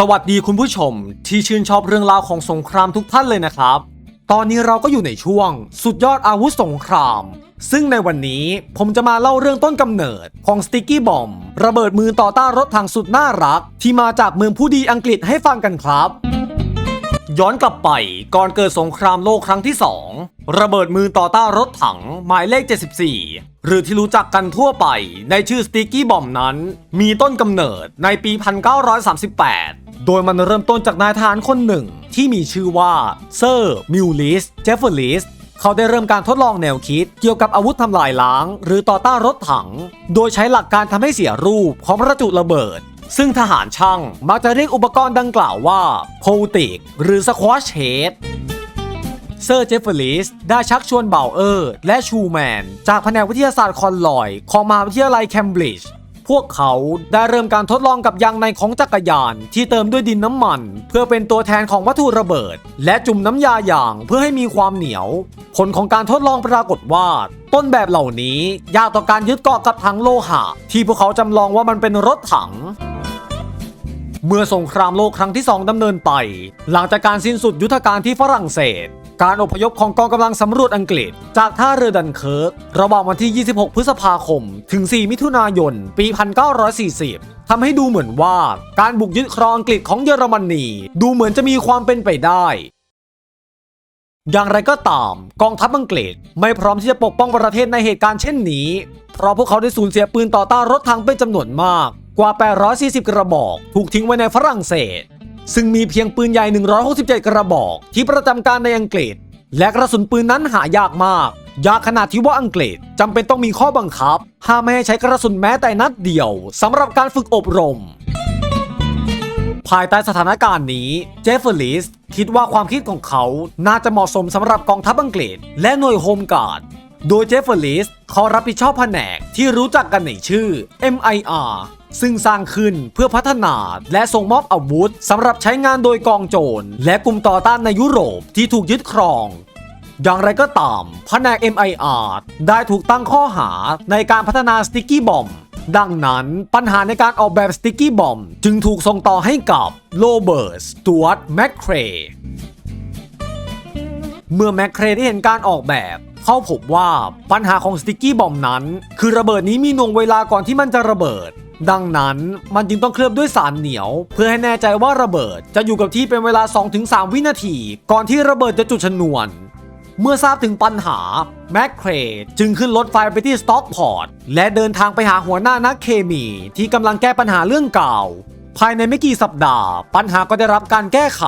สวัสดีคุณผู้ชมที่ชื่นชอบเรื่องราวของสงครามทุกท่านเลยนะครับ ตอนนี้เราก็อยู่ในช่วง สุดยอดอาวุธสงคราม ซึ่งในวันนี้ผมจะมาเล่าเรื่องต้นกำเนิดของสติ c กี้บอมระเบิดมือต่อต้านรถถังสุดน่ารัก ที่มาจากเมืองผู้ดีอังกฤษให้ฟังกันครับ ย้อนกลับไปก่อนเกิดสงครามโลกครั้งที่ 2 ระเบิดมือต่อต้านรถถังหมายเลข 74หรือที่รู้จักกันทั่วไปในชื่อสติ c กี้บอมนั้น มีต้นกำเนิดในปี 1938 โดยมันเริ่มต้นจากนายทหารคนหนึ่งที่มีชื่อว่าเซอร์มิลลิสเจฟเฟอร์ลิสเขาได้เริ่มการทดลองแนวคิดเกี่ยวกับอาวุธทำลายล้าง หรือต่อต้านรถถัง โดยใช้หลักการทำให้เสียรูปของประจุระเบิด ซึ่งทหารช่างมักจะเรียกอุปกรณ์ดังกล่าวว่าโพติกหรือสควอชเฮดเซอร์เจฟเฟอร์ลิสได้ชักชวนเบลเออร์ และชูแมน จากแผนกวิทยาศาสตร์คอนลอย ของมหาวิทยาลัยเคมบริดจ์ พวกเขาได้เริ่มการทดลองกับยางในของจักรยาน ที่เติมด้วยดินน้ำมัน เพื่อเป็นตัวแทนของวัตถุระเบิด และจุ่มน้ำยาอย่างเพื่อให้มีความเหนียว ผลของการทดลองปรากฏว่าต้นแบบเหล่านี้ยากต่อการยึดเกาะกับถังโลหะ ที่พวกเขาจำลองว่ามันเป็นรถถัง เมื่อสงครามโลกครั้งที่ 2ดำเนินไป หลังจากการสิ้นสุดยุทธการที่ฝรั่งเศส การอพยพของกองกำลังสำรวจอังกฤษ จากท่าเรือดันเคิร์กระหว่างวันที่ 26 พฤษภาคม ถึง 4 มิถุนายน ปี 1940 ทำให้ดูเหมือนว่าการบุกยึดครองอังกฤษของเยอรมนี ดูเหมือนจะมีความเป็นไปได้อย่างไรก็ตาม กองทัพอังกฤษไม่พร้อมที่จะปกป้องประเทศในเหตุการณ์เช่นนี้ เพราะพวกเขาได้สูญเสียปืนต่อต้านรถถังเป็นจำนวนมาก กว่า 840 กระบอก ถูกทิ้งไว้ในฝรั่งเศส ซึ่งมีเพียงปืนใหญ่ 167 กระบอก ที่ประจำการในอังกฤษ และกระสุนปืนนั้นหายากมาก ยากขนาดที่ว่าอังกฤษจำเป็นต้องมีข้อบังคับ ห้ามไม่ให้ใช้กระสุนแม้แต่นัดเดียวสำหรับการฝึกอบรม ภายใต้สถานการณ์นี้เจฟเฟอร์ลิสคิดว่าความคิดของเขาน่าจะเหมาะสมสำหรับกองทัพอังกฤษ และหน่วยโฮมการ์ดโดยเจฟเฟอร์ลิสเขารับผิดชอบแผนกที่รู้จักกันในชื่อ MIR ซึ่งสร้างขึ้นเพื่อพัฒนาและส่งมอบอาวุธสำหรับใช้งานโดยกองโจรและกลุ่มต่อต้านในยุโรปที่ถูกยึดครองอย่างไรก็ตามแผนก MIR ได้ถูกตั้งข้อหาในการพัฒนาสติ c กี้บอมดังนั้นปัญหาในการออกแบบสติ c กี้บอมจึงถูกส่งต่อให้กับโรเบิร์ตสตูอาร์แมคเครเมื่อแมคเครได้เห็นการออกแบบ เขาพบว่าปัญหาของสติ c กี้บอมนั้น คือระเบิดนี้มีหน่วงเวลาก่อนที่มันจะระเบิด ดังนั้นมันจึงต้องเคลือบด้วยสารเหนียว เพื่อให้แน่ใจว่าระเบิดจะอยู่กับที่เป็นเวลา 2-3 วินาที ก่อนที่ระเบิดจะจุดชนวน เมื่อทราบถึงปัญหาแมคเครจึงขึ้นรถไฟไปที่สต็อกพอร์ตและเดินทางไปหาหัวหน้านักเคมี ที่กำลังแก้ปัญหาเรื่องเก่า ภายในไม่กี่สัปดาห์ ปัญหาก็ได้รับการแก้ไข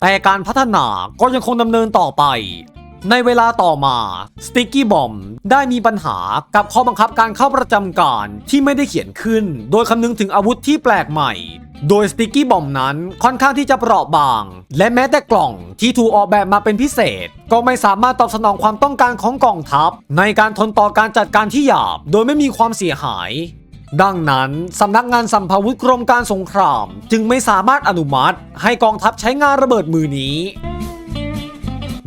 แต่การพัฒนาก็ยังคงดำเนินต่อไป ในเวลาต่อมา Sticky Bomb ได้มีปัญหากับข้อบังคับการเข้าประจำการที่ไม่ได้เขียนขึ้น โดยคำนึงถึงอาวุธที่แปลกใหม่ โดย Sticky Bomb นั้นค่อนข้างที่จะเปราะบาง และแม้แต่กล่องที่ถูกออกแบบมาเป็นพิเศษ ก็ไม่สามารถตอบสนองความต้องการของกองทัพ ในการทนต่อการจัดการที่หยาบ โดยไม่มีความเสียหายดังนั้น สำนักงานสัมภาวุธกรมการสงคราม จึงไม่สามารถอนุมัติ ให้กองทัพใช้งานระเบิดมือนี้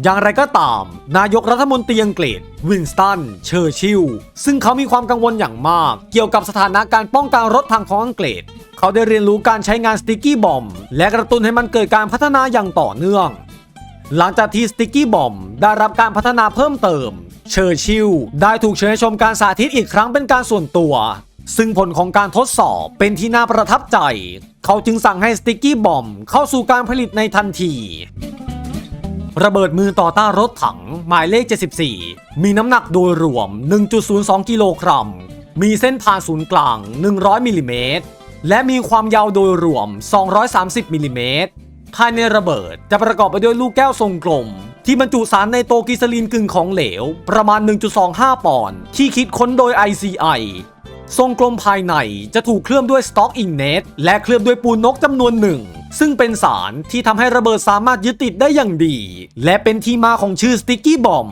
อย่างไรก็ตาม นายกรัฐมนตรีอังกฤษ วินสตัน เชอร์ชิล ซึ่งเขามีความกังวลอย่างมาก เกี่ยวกับสถานะการป้องกันรถถังของอังกฤษ เขาได้เรียนรู้การใช้งานสติ c กี้บอมและกระตุ้นให้มันเกิดการพัฒนาอย่างต่อเนื่อง หลังจากที่สติ c กี้บอมได้รับการพัฒนาเพิ่มเติม เชอร์ชิลได้ถูกเชิญชมการสาธิตอีกครั้งเป็นการส่วนตัวซึ่งผลของการทดสอบเป็นที่น่าประทับใจ เขาจึงสั่งให้สติ c กี้บอมเข้าสู่การผลิตในทันที ระเบิดมือต่อต้านรถถัง หมายเลข 74 มีน้ำหนักโดยรวม 1.02 กิโลกรัม มีเส้นผ่านศูนย์กลาง 100มิลลิเมตร และมีความยาวโดยรวม 230มิลลิเมตร ภายในระเบิดจะประกอบไปด้วยลูกแก้วทรงกลม ที่บรรจุสารในโตกลีซอรีนกึ่งของเหลว ประมาณ 1.25 ปอนด์ ที่คิดค้นโดย ICI ทรงกลมภายในจะถูกเคลือบด้วยสต็อกอิงเนตและเคลือบด้วยปูนนกจำนวนหนึ่ง ซึ่งเป็นสารที่ทำให้ระเบิดสามารถยึดติดได้อย่างดี และเป็นที่มาของชื่อ Sticky Bomb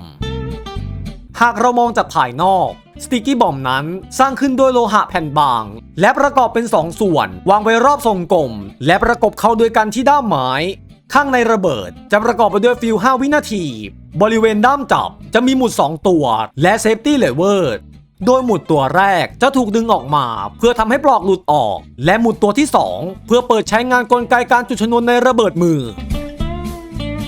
หากเรามองจากภายนอกสติ c กี้บอมนั้นสร้างขึ้นด้วยโลหะแผ่นบาง และประกอบเป็น2ส่วน วางไว้รอบทรงกลม และประกบเข้าด้วยกันที่ด้ามไม้ ข้างในระเบิดจะประกอบไปด้วยฟิล 5 วินาที บริเวณด้ามจับจะมีหมุด 2 ตัว และเซฟตี้เลเวอร์ โดยหมุดตัวแรกจะถูกดึงออกมา เพื่อทำให้ปลอกหลุดออก และหมุดตัวที่ 2 เพื่อเปิดใช้งานกลไกการจุดชนวนในระเบิดมือ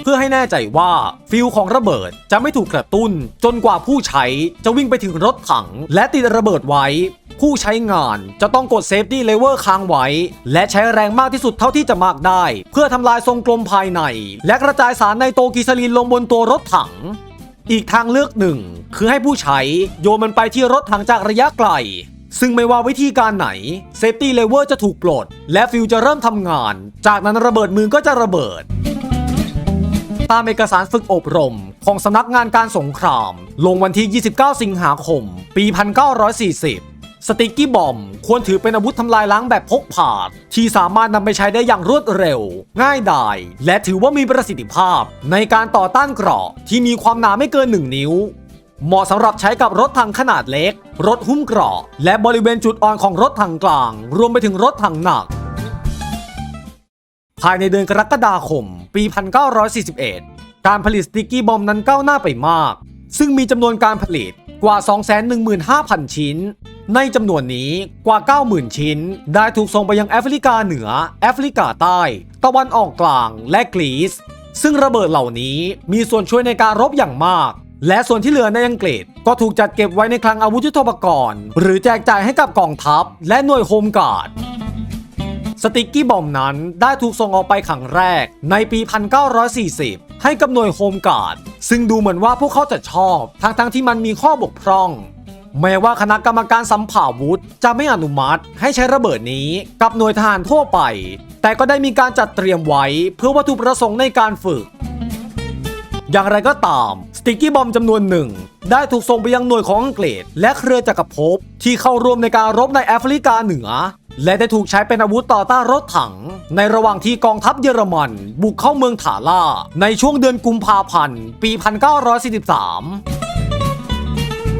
เพื่อให้แน่ใจว่าฟิลของระเบิดจะไม่ถูกกระตุ้น จนกว่าผู้ใช้จะวิ่งไปถึงรถถัง และติดระเบิดไว้ ผู้ใช้งานจะต้องกดเซฟตี้เลเวอร์ค้างไว้ และใช้แรงมากที่สุดเท่าที่จะมากได้ เพื่อทำลายทรงกลมภายใน และกระจายสารในโตกีซาลีนลงบนตัวรถถัง อีกทางเลือกหนึ่งคือให้ผู้ใช้โยนมันไปที่รถถังจากระยะไกล ซึ่งไม่ว่าวิธีการไหนเซฟตี้เลเวอร์จะถูกปลด และฟิวจะเริ่มทำงาน จากนั้นระเบิดมือก็จะระเบิด ตามเอกสารฝึกอบรมของสำนักงานการสงคราม ลงวันที่ 29 สิงหาคม ปี 1940 สติกกี้บอมควรถือเป็นอาวุธทำลายล้างแบบพกพาที่สามารถนำไปใช้ได้อย่างรวดเร็ว ง่ายดายและถือว่ามีประสิทธิภาพ ในการต่อต้านเกราะที่มีความหนาไม่เกิน 1 นิ้ว เหมาะสำหรับใช้กับรถถังขนาดเล็ก รถหุ้มเกราะ และบริเวณจุดอ่อนของรถถังกลาง รวมไปถึงรถถังหนัก ภายในเดือนกรกฎาคม ปี 1941 การผลิตสติกกี้บอมนั้นก้าวหน้าไปมาก ซึ่งมีจำนวนการผลิตกว่า 215,000 ชิ้น ในจำนวนนี้กว่า 90,000 ชิ้น ได้ถูกส่งไปยังแอฟริกาเหนือ แอฟริกาใต้ ตะวันออกกลาง และกรีซ ซึ่งระเบิดเหล่านี้มีส่วนช่วยในการรบอย่างมาก และส่วนที่เหลือในอังกฤษ ก็ถูกจัดเก็บไว้ในคลังอาวุธยุทโธปกรณ์ หรือแจกจ่ายให้กับกองทัพ และหน่วยโฮมการ์ดสติกกี้บอมนั้นได้ถูกส่งออกไปครั้งแรกในปี 1940 ให้กับหน่วยโฮมการ์ด ซึ่งดูเหมือนว่าพวกเขาจะชอบ ทั้งๆทที่มันมีข้อบกพร่อง แม้ว่าคณะกรรมการสัมผ่าวุธ จะไม่อนุมัติ ให้ใช้ระเบิดนี้กับหน่วยทหารทั่วไป แต่ก็ได้มีการจัดเตรียมไว้เพื่อวัตถุประสงค์ในการฝึก อย่างไรก็ตาม สติกกี้บอมจำนวนหนึ่ง ได้ถูกส่งไปยังหน่วยของอังกฤษ และเครือจักรภพที่เข้าร่วมในการรบในแอฟริกาเหนือ และได้ถูกใช้เป็นอาวุธต่อต้านรถถัง ในระหว่างที่กองทัพเยอรมัน บุกเข้าเมืองถาล่าในช่วงเดือนกุมภาพันธ์ปี 1943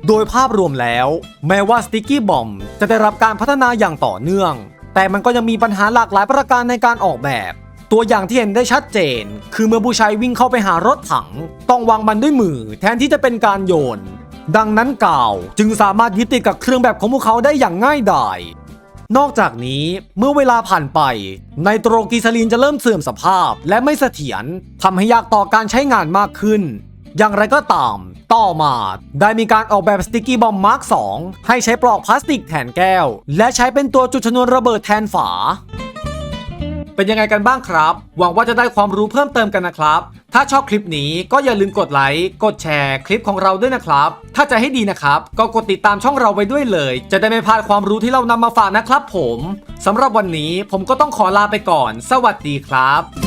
โดยภาพรวมแล้ว แม้ว่าสติกกี้บอมจะได้รับการพัฒนาอย่างต่อเนื่อง แต่มันก็ยังมีปัญหาหลากหลายประการในการออกแบบ ตัวอย่างที่เห็นได้ชัดเจน คือเมื่อผู้ใช้วิ่งเข้าไปหารถถัง ต้องวางมันด้วยมือแทนที่จะเป็นการโยน ดังนั้นกาวจึงสามารถยึดติดกับเครื่องแบบของพวกเขาได้อย่างง่ายดายนอกจากนี้เมื่อเวลาผ่านไป ไนโตรกีซาลีนจะเริ่มเสื่อมสภาพและไม่เสถียรทำให้ยากต่อการใช้งานมากขึ้น อย่างไรก็ตาม ต่อมาได้มีการออกแบบสติกกี้บอมมาร์ค2ให้ใช้ปลอกพลาสติกแทนแก้ว และใช้เป็นตัวจุดชนวนระเบิดแทนฝา เป็นยังไงกันบ้างครับ หวังว่าจะได้ความรู้เพิ่มเติมกันนะครับ ถ้าชอบคลิปนี้ก็อย่าลืมกดไลค์กดแชร์คลิปของเราด้วยนะครับ ถ้าจะให้ดีนะครับ ก็กดติดตามช่องเราไว้ด้วยเลย จะได้ไม่พลาดความรู้ที่เรานำมาฝากนะครับ ผมสำหรับวันนี้ผมก็ต้องขอลาไปก่อน สวัสดีครับ